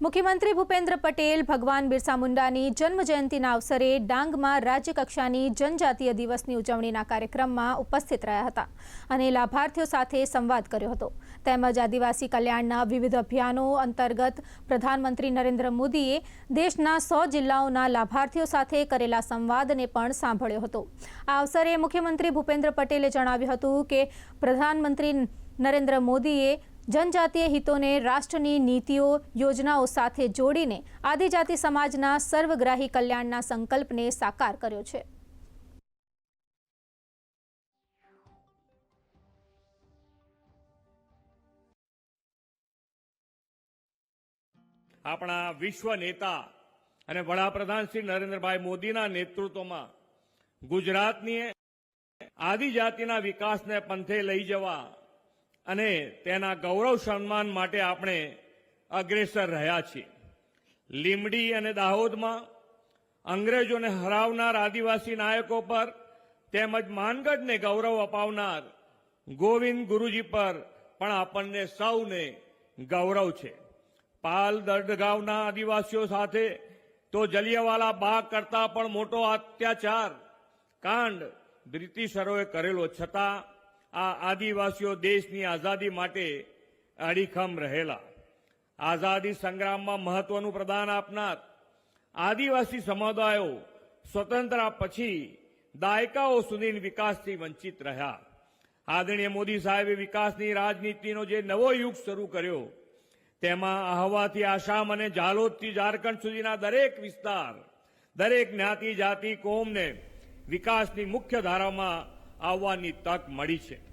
મુખ્યમંત્રી ભૂપેન્દ્ર પટેલ, ભગવાન બિરસા મુંડાની જન્મ જયંતિના અવસરે ડાંગમાં રાજ્યકક્ષાની જનજાતીય દિવસની ઉજવણીના કાર્યક્રમમાં ઉપસ્થિત રહ્યા હતા અને લાભાર્થીઓ સાથે સંવાદ કર્યો હતો. તેમજ આદિવાસી કલ્યાણના વિવિધ અભિયાનો અંતર્ગત પ્રધાનમંત્રી નરેન્દ્ર મોદીએ દેશના સો જિલ્લાઓના લાભાર્થીઓ સાથે કરેલા સંવાદને પણ સાંભળ્યો હતો. આ અવસરે મુખ્યમંત્રી ભૂપેન્દ્ર પટેલે જણાવ્યું હતું કે, પ્રધાનમંત્રી નરેન્દ્ર મોદીએ જનજાતીય હિતોને રાષ્ટ્રની નીતિઓ, યોજનાઓ સાથે જોડીને આદિજાતિ સમાજના સર્વગ્રાહી કલ્યાણના સંકલ્પને સાકાર કર્યો છે. આપણા વિશ્વ નેતા અને વડાપ્રધાન શ્રી નરેન્દ્રભાઈ મોદીના નેતૃત્વમાં ગુજરાતની આદિજાતિના વિકાસને પંથે લઈ જવા અને તેના ગૌરવ સન્માન માટે આપણે અગ્રેસર રહ્યા છીએ. લીમડી અને દાહોદમાં અંગ્રેજોને હરાવનાર આદિવાસી નાયકો પર તેમજ માનગઢને ગૌરવ અપાવનાર ગોવિંદ ગુરુજી પર પણ આપણને સૌને ગૌરવ છે. પાલ દર્દગાંવના આદિવાસીઓ સાથે તો જલિયાવાલા બાગ કરતા પણ મોટો અત્યાચાર, કાંડ બ્રિટિશરોએ કરેલો. છતાં આ આદિવાસીઓ દેશની આઝાદી માટે અડીખમ રહેલા. આઝાદી સંગ્રામમાં મહત્વનું પ્રદાન આપનાર આદિવાસી સમુદાયો સ્વતંત્ર પછી દાયકાઓ સુધી વિકાસથી વંચિત રહ્યા. આદરણીય મોદી સાહેબે વિકાસની રાજનીતિનો જે નવો યુગ શરૂ કર્યો, તેમાં આહવાથી આસામ અને ઝાલોદથી ઝારખંડ સુધીના દરેક વિસ્તાર, દરેક જ્ઞાતિ, જાતિ, કોમને વિકાસની મુખ્ય ધારામાં આવવાની તક મળી છે.